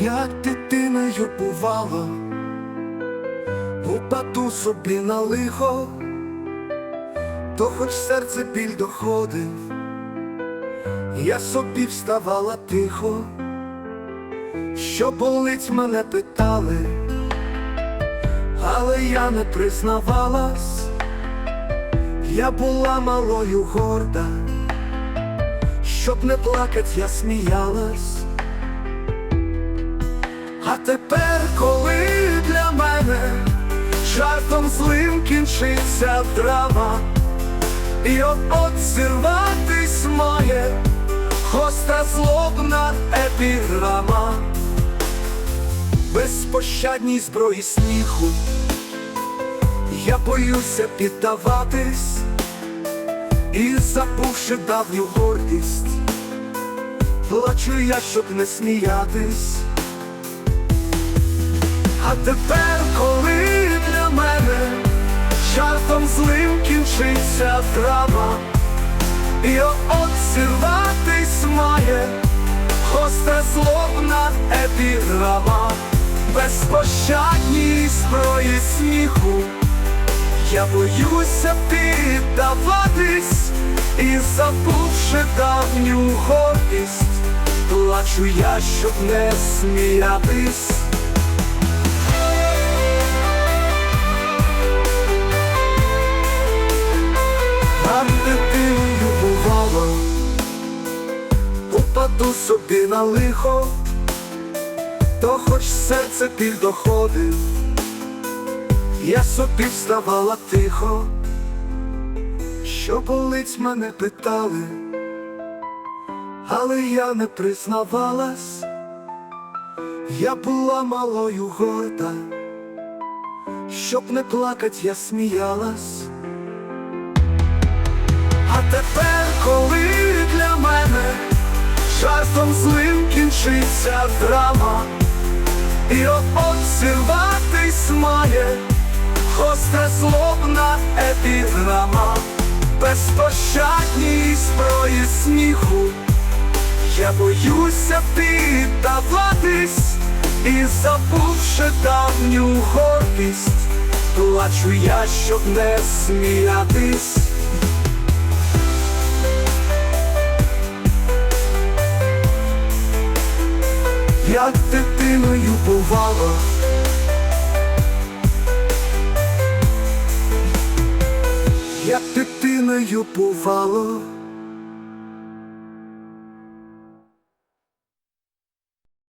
як дитиною бувало, упаду собі на лихо, то хоч серце біль доходив, я собі вставала тихо, що болить мене питали, але я не признавалась, я була малою горда, щоб не плакать, я сміялась. Тепер, коли для мене жартом злим кінчиться драма, і от зірватись має гостра злобна епіграма, безпощадній зброї сміху, я боюся піддаватись і забувши давню гордість, плачу я, щоб не сміятись. А тепер, коли для мене часом злим кінчиться драма, і от зірватись має гостра злобна епіграма, безпощадній зброї сміху, я боюся піддаватись і забувши давню гордість, плачу я, щоб не сміятись. Упаду собі на лихо, то хоч серце біль доходив, я собі вставала тихо, що болить мене питали, але я не признавалась, я була малою горда, щоб не плакать, я сміялась. А тепер, коли жартом злим кінчиться драма, і зірватись має гостра злобна епіграма, безпощадній зброї сміху, я боюся піддаватись і забувши давню гордість, плачу я, щоб не сміятись. Як дитиною бувало. Як дитиною бувало.